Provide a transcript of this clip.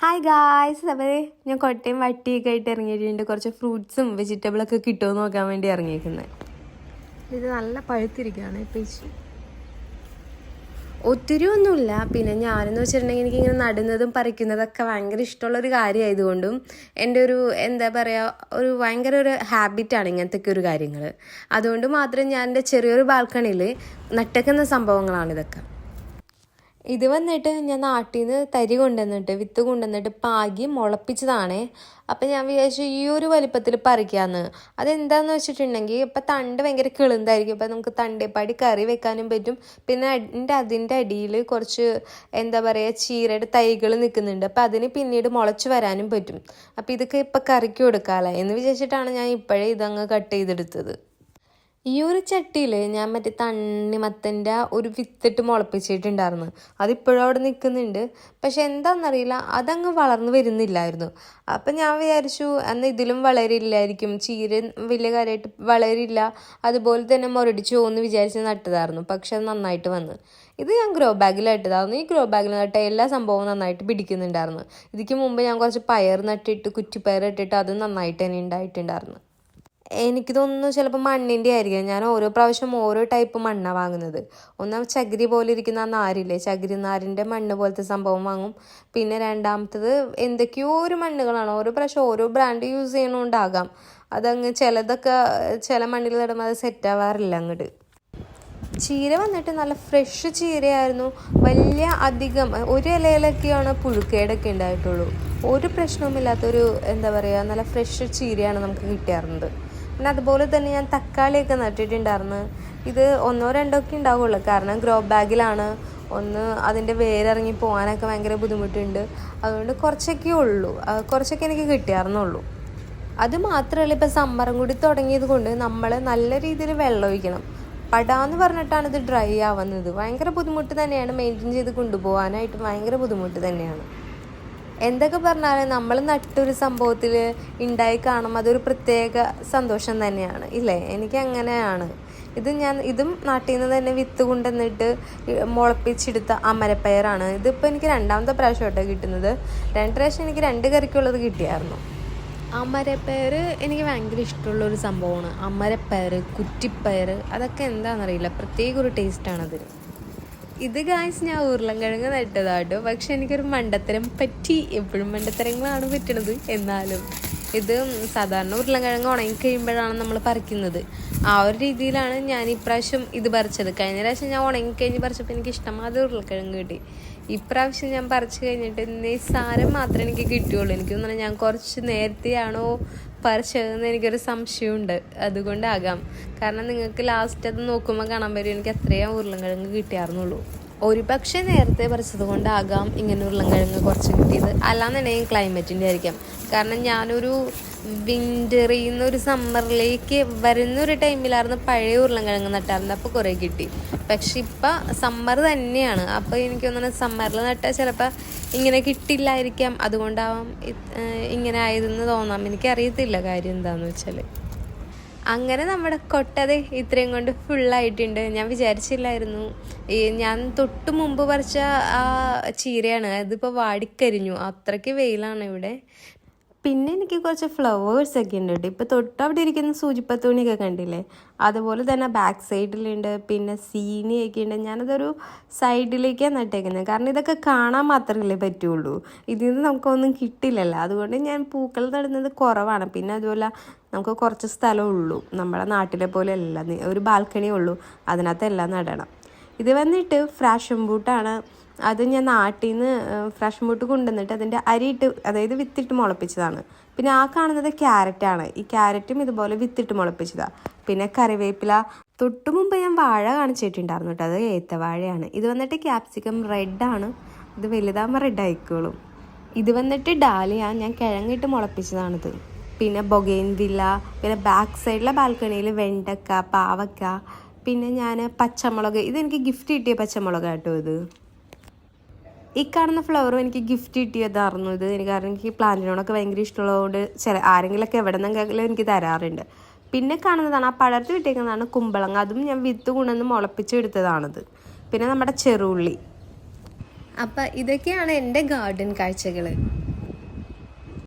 Hi guys അപ്പോൾ ഞാൻ കൊട്ടയും വട്ടിയൊക്കെ ആയിട്ട് ഇറങ്ങിയിട്ടുണ്ട്. കുറച്ച് ഫ്രൂട്ട്സും വെജിറ്റബിളൊക്കെ കിട്ടുമോ നോക്കാൻ വേണ്ടി ഇറങ്ങിയിരിക്കുന്നത് ഇത് നല്ല പഴുത്തിരിക്കുകയാണ് പേച്ചി ഒത്തിരി ഒന്നുമില്ല പിന്നെ ഞാനെന്ന് വെച്ചിട്ടുണ്ടെങ്കിൽ എനിക്കിങ്ങനെ നടുന്നതും പറിക്കുന്നതൊക്കെ ഭയങ്കര ഇഷ്ടമുള്ളൊരു കാര്യമായതുകൊണ്ടും എന്റെ ഒരു എന്താ പറയുക ഒരു ഭയങ്കര ഒരു ഹാബിറ്റാണ് ഇങ്ങനത്തെ ഒരു കാര്യങ്ങൾ അതുകൊണ്ട് മാത്രം ഞാൻ എന്റെ ചെറിയൊരു ബാൽക്കണിയിൽ നട്ടക്കുന്ന സംഭവങ്ങളാണ് ഇതൊക്കെ. ഇത് വന്നിട്ട് ഞാൻ നാട്ടിൽ നിന്ന് തരി കൊണ്ടുവന്നിട്ട് വിത്ത് കൊണ്ടുവന്നിട്ട് പാകി മുളപ്പിച്ചതാണേ. അപ്പം ഞാൻ വിചാരിച്ചു ഈ ഒരു വലിപ്പത്തിൽ പറിക്കാമെന്ന് അതെന്താന്ന് വെച്ചിട്ടുണ്ടെങ്കിൽ ഇപ്പം തണ്ട് ഭയങ്കര കിളുന്തായിരിക്കും. അപ്പം നമുക്ക് തണ്ടേപ്പാടി കറി വെക്കാനും പറ്റും. പിന്നെ എന്റെ അതിന്റെ അടിയിൽ കുറച്ച് എന്താ പറയുക ചീരയുടെ തൈകൾ നിൽക്കുന്നുണ്ട് അപ്പം അതിന് പിന്നീട് മുളച്ച് വരാനും പറ്റും. അപ്പം ഇതൊക്കെ ഇപ്പം കറിക്ക് കൊടുക്കാമല്ലേ എന്ന് വിചാരിച്ചിട്ടാണ് ഞാൻ ഇപ്പോഴേ ഇതങ്ങ് കട്ട് ചെയ്തെടുത്തത്. ഈ ഒരു ചട്ടിയിൽ ഞാൻ മറ്റേ തണ്ണിമത്തന്റെ ഒരു വിത്തിട്ട് മുളപ്പിച്ചിട്ടുണ്ടായിരുന്നു. അതിപ്പോഴും അവിടെ നിൽക്കുന്നുണ്ട്. പക്ഷെ എന്താണെന്നറിയില്ല അതങ്ങ് വളർന്നു വരുന്നില്ലായിരുന്നു. അപ്പം ഞാൻ വിചാരിച്ചു അന്ന് ഇതിലും വളരില്ലായിരിക്കും ചീര വലിയ കാര്യമായിട്ട് വളരില്ല അതുപോലെ തന്നെ മുരടിച്ചു പോകുമെന്ന് വിചാരിച്ച് നട്ടതായിരുന്നു. പക്ഷെ അത് നന്നായിട്ട് വന്ന്. ഇത് ഞാൻ ഗ്രോ ബാഗിൽ ഇട്ടതായിരുന്നു. ഈ ഗ്രോ ബാഗിൽ നട്ട എല്ലാ സംഭവവും നന്നായിട്ട് പിടിക്കുന്നുണ്ടായിരുന്നു. ഇതിക്ക് മുമ്പ് ഞാൻ കുറച്ച് പയർ നട്ടിട്ട് കുറ്റിപ്പയർ ഇട്ടിട്ട് അത് നന്നായിട്ട് തന്നെ ഉണ്ടായിട്ടുണ്ടായിരുന്നു. എനിക്ക് തോന്നുന്നു ചിലപ്പോൾ മണ്ണിന്റെ ആയിരിക്കും. ഞാൻ ഓരോ പ്രാവശ്യം ഓരോ ടൈപ്പ് മണ്ണാണ് വാങ്ങുന്നത്. ഒന്നാം ചകിരി പോലെ ഇരിക്കുന്ന ആ നാരില്ലേ? ചകിരി നാരിന്റെ മണ്ണ് പോലത്തെ സംഭവം വാങ്ങും. പിന്നെ രണ്ടാമത്തത് എന്തൊക്കെയോ ഒരു മണ്ണുകളാണ്. ഓരോ പ്രാവശ്യം ഓരോ ബ്രാൻഡ് യൂസ് ചെയ്യണോണ്ടാകാം. അതങ്ങ് ചിലതൊക്കെ ചില മണ്ണിൽ നടുമ്പോൾ അത് സെറ്റാവാറില്ല അങ്ങോട്ട് ചീര വന്നിട്ട് നല്ല ഫ്രഷ് ചീരയായിരുന്നു. വലിയ അധികം ഒരു ഇലയിലൊക്കെയാണ് പുഴുക്കേടൊക്കെ ഉണ്ടായിട്ടുള്ളൂ. ഒരു പ്രശ്നവുമില്ലാത്തൊരു എന്താ പറയുക നല്ല ഫ്രഷ് ചീരയാണ് നമുക്ക് കിട്ടിയാറുന്നത് പിന്നെ അതുപോലെ തന്നെ ഞാൻ തക്കാളിയൊക്കെ നട്ടിട്ടുണ്ടായിരുന്നു. ഇത് ഒന്നോ രണ്ടോ ഒക്കെ ഉണ്ടാവുള്ളൂ. കാരണം ഗ്രോ ബാഗിലാണ്. ഒന്ന് അതിന്റെ വേരിറങ്ങി പോകാനൊക്കെ ഭയങ്കര ബുദ്ധിമുട്ടുണ്ട്. അതുകൊണ്ട് കുറച്ചൊക്കെ ഉള്ളൂ. കുറച്ചൊക്കെ എനിക്ക് കിട്ടിയായിരുന്നുള്ളൂ അത് മാത്രമല്ല ഇപ്പം സമ്മറും കൂടി തുടങ്ങിയത് കൊണ്ട് നമ്മൾ നല്ല രീതിയിൽ വെള്ളം ഒഴിക്കണം. പടാന്ന് പറഞ്ഞിട്ടാണ് ഇത് ഡ്രൈ ആവുന്നത്. ഭയങ്കര ബുദ്ധിമുട്ട് തന്നെയാണ് മെയിന്റെയിൻ ചെയ്ത് കൊണ്ടുപോകാനായിട്ട് ഭയങ്കര ബുദ്ധിമുട്ട് തന്നെയാണ്. എന്തൊക്കെ പറഞ്ഞാലും നമ്മൾ നട്ടൊരു സംഭവത്തിൽ ഉണ്ടായി കാണും അതൊരു പ്രത്യേക സന്തോഷം തന്നെയാണ് ഇല്ലേ? എനിക്ക് അങ്ങനെയാണ്. ഇത് ഞാൻ ഇതും നാട്ടിൽ നിന്ന് തന്നെ വിത്ത് കൊണ്ടുവന്നിട്ട് മുളപ്പിച്ചെടുത്ത അമരപ്പയറാണ്. ഇതിപ്പോൾ എനിക്ക് രണ്ടാമത്തെ പ്രാവശ്യമായിട്ടാണ് കിട്ടുന്നത്. രണ്ട് പ്രാവശ്യം എനിക്ക് രണ്ട് കറിക്കുള്ളത് കിട്ടിയായിരുന്നു. അമരപ്പയർ എനിക്ക് ഭയങ്കര ഇഷ്ടമുള്ളൊരു സംഭവമാണ്. അമരപ്പയർ കുറ്റിപ്പയർ അതൊക്കെ എന്താണെന്നറിയില്ല. പ്രത്യേക ഒരു ടേസ്റ്റാണ് അതിന് ഇത് ഗായ്സ് ഞാൻ ഉരുളൻകിഴങ്ങ് നട്ടതാട്ടോ. പക്ഷെ എനിക്കൊരു മണ്ടത്തരം പറ്റി. എപ്പോഴും മണ്ടത്തരങ്ങളാണ് പറ്റണത്. എന്നാലും ഇത് സാധാരണ ഉരുളൻകിഴങ്ങ് ഉണങ്ങി കഴിയുമ്പോഴാണ് നമ്മൾ പറിക്കുന്നത്. ആ ഒരു രീതിയിലാണ് ഞാൻ ഇപ്രാവശ്യം ഇത് പറിച്ചത്. കഴിഞ്ഞ പ്രാവശ്യം ഞാൻ ഉണങ്ങിക്കഴിഞ്ഞ് പറിച്ചപ്പോൾ എനിക്ക് ഇഷ്ടമാതെ ഉരുളക്കിഴങ്ങ് കിട്ടി. ഇപ്രാവശ്യം ഞാൻ പറിച്ചു കഴിഞ്ഞിട്ട് നിസ്സാരം മാത്രമേ എനിക്ക് കിട്ടിയുള്ളൂ. എനിക്ക് തോന്നുന്നു ഞാൻ കുറച്ച് നേരത്തെയാണോ പറിച്ചതെന്ന് എനിക്കൊരു സംശയമുണ്ട്. അതുകൊണ്ടാകാം. കാരണം നിങ്ങൾക്ക് ലാസ്റ്റ് അത് നോക്കുമ്പോൾ കാണാൻ പറ്റും എനിക്ക് അത്രയും ഉരുളൻകിഴങ്ങ് കിട്ടിയായിരുന്നുള്ളൂ ഒരു പക്ഷേ നേരത്തെ പറിച്ചത് കൊണ്ടാകാം ഇങ്ങനെ ഉരുളൻകിഴങ്ങ് കുറച്ച് കിട്ടിയത്. അല്ലാന്നുണ്ടെങ്കിൽ ക്ലൈമറ്റിന്റെ ആയിരിക്കാം. കാരണം ഞാനൊരു വിന്ററിൽ നിന്ന് ഒരു സമ്മറിലേക്ക് വരുന്ന ഒരു ടൈമിലായിരുന്നു പഴയ ഉരുളൻകിഴങ്ങ് നട്ടായിരുന്നു അപ്പോൾ കുറേ കിട്ടി. പക്ഷെ ഇപ്പം സമ്മർ തന്നെയാണ്. അപ്പോൾ എനിക്ക് തോന്നുന്നത് സമ്മറിൽ നട്ടാൽ ചിലപ്പോൾ ഇങ്ങനെ കിട്ടില്ലായിരിക്കാം. അതുകൊണ്ടാവാം ഇങ്ങനെ ആയതെന്ന് തോന്നാം. എനിക്കറിയത്തില്ല കാര്യം എന്താണെന്ന് വെച്ചാൽ അങ്ങനെ നമ്മുടെ കൊട്ടത് ഇത്രയും കൊണ്ട് ഫുള്ളായിട്ടുണ്ട് ഞാൻ വിചാരിച്ചില്ലായിരുന്നു. ഈ ഞാൻ തൊട്ട് മുമ്പ് പറിച്ച ആ ചീരയാണ്. അതിപ്പോൾ വാടിക്കരിഞ്ഞു. അത്രയ്ക്ക് വെയിലാണ് ഇവിടെ. പിന്നെ എനിക്ക് കുറച്ച് ഫ്ലവേഴ്സ് ഒക്കെ ഉണ്ട് കേട്ടോ. ഇപ്പോൾ തൊട്ടവിടെ ഇരിക്കുന്ന സൂചിപ്പത്തൂണിയൊക്കെ കണ്ടില്ലേ? അതുപോലെ തന്നെ ബാക്ക് സൈഡിലുണ്ട് പിന്നെ സീനിയൊക്കെ ഉണ്ട്. ഞാനതൊരു സൈഡിലേക്കാണ് നട്ടേക്കുന്നത്. കാരണം ഇതൊക്കെ കാണാൻ മാത്രമല്ലേ പറ്റുള്ളൂ. ഇതിൽ നിന്ന് നമുക്കൊന്നും കിട്ടില്ലല്ലോ. അതുകൊണ്ട് ഞാൻ പൂക്കൾ നടുന്നത് കുറവാണ്. പിന്നെ അതുപോലെ നമുക്ക് കുറച്ച് സ്ഥലമുള്ളൂ. നമ്മുടെ നാട്ടിലെ പോലെ അല്ല ഒരു ബാൽക്കണി ഉള്ളൂ. അതിനകത്ത് എല്ലാം നടണം. ഇത് വന്നിട്ട് ഫ്രാഷൻ ബൂട്ടാണ്. അത് ഞാൻ നാട്ടിൽ നിന്ന് ഫ്രഷ് മുട്ട് കൊണ്ടുവന്നിട്ട് അതിന്റെ അരിയിട്ട് അതായത് വിത്തിട്ട് മുളപ്പിച്ചതാണ്. പിന്നെ ആ കാണുന്നത് ക്യാരറ്റാണ്. ഈ ക്യാരറ്റും ഇതുപോലെ വിത്തിട്ട് മുളപ്പിച്ചതാണ് പിന്നെ കറിവേപ്പില. തൊട്ട് മുമ്പ് ഞാൻ വാഴ കാണിച്ചിട്ടുണ്ടായിരുന്നു കേട്ടോ. അത് ഏത്തവാഴയാണ്. ഇത് വന്നിട്ട് ക്യാപ്സിക്കം റെഡാണ്. ഇത് വലുതാകുമ്പോൾ റെഡ് ആയിക്കോളും ഇത് വന്നിട്ട് ഡാലിയാണ് ഞാൻ കിഴങ്ങിട്ട് മുളപ്പിച്ചതാണിത്. പിന്നെ ബൊഗൈൻ വില്ല പിന്നെ ബാക്ക് സൈഡിലെ ബാൽക്കണിയിൽ വെണ്ടക്ക പാവക്ക പിന്നെ ഞാൻ പച്ചമുളക്. ഇതെനിക്ക് ഗിഫ്റ്റ് കിട്ടിയ പച്ചമുളക് കേട്ടോ ഇത്. ഈ കാണുന്ന ഫ്ലവറും എനിക്ക് ഗിഫ്റ്റ് കിട്ടിയതായിരുന്നു ഇത്. എനിക്ക് കാരണം എനിക്ക് പ്ലാന്റിനോടൊക്കെ ഭയങ്കര ഇഷ്ടമുള്ളതുകൊണ്ട് ചില ആരെങ്കിലുമൊക്കെ എവിടെ നിന്നെങ്കിലും എനിക്ക് തരാറുണ്ട്. പിന്നെ കാണുന്നതാണ് ആ പടർത്തി വിട്ടേക്കുന്നതാണ് കുമ്പളങ്ങ. അതും ഞാൻ വിത്ത് കൊണ്ടുവന്ന് മുളപ്പിച്ചെടുത്തതാണത് പിന്നെ നമ്മുടെ ചെറുള്ളി. അപ്പം ഇതൊക്കെയാണ് എന്റെ ഗാർഡൻ കാഴ്ചകൾ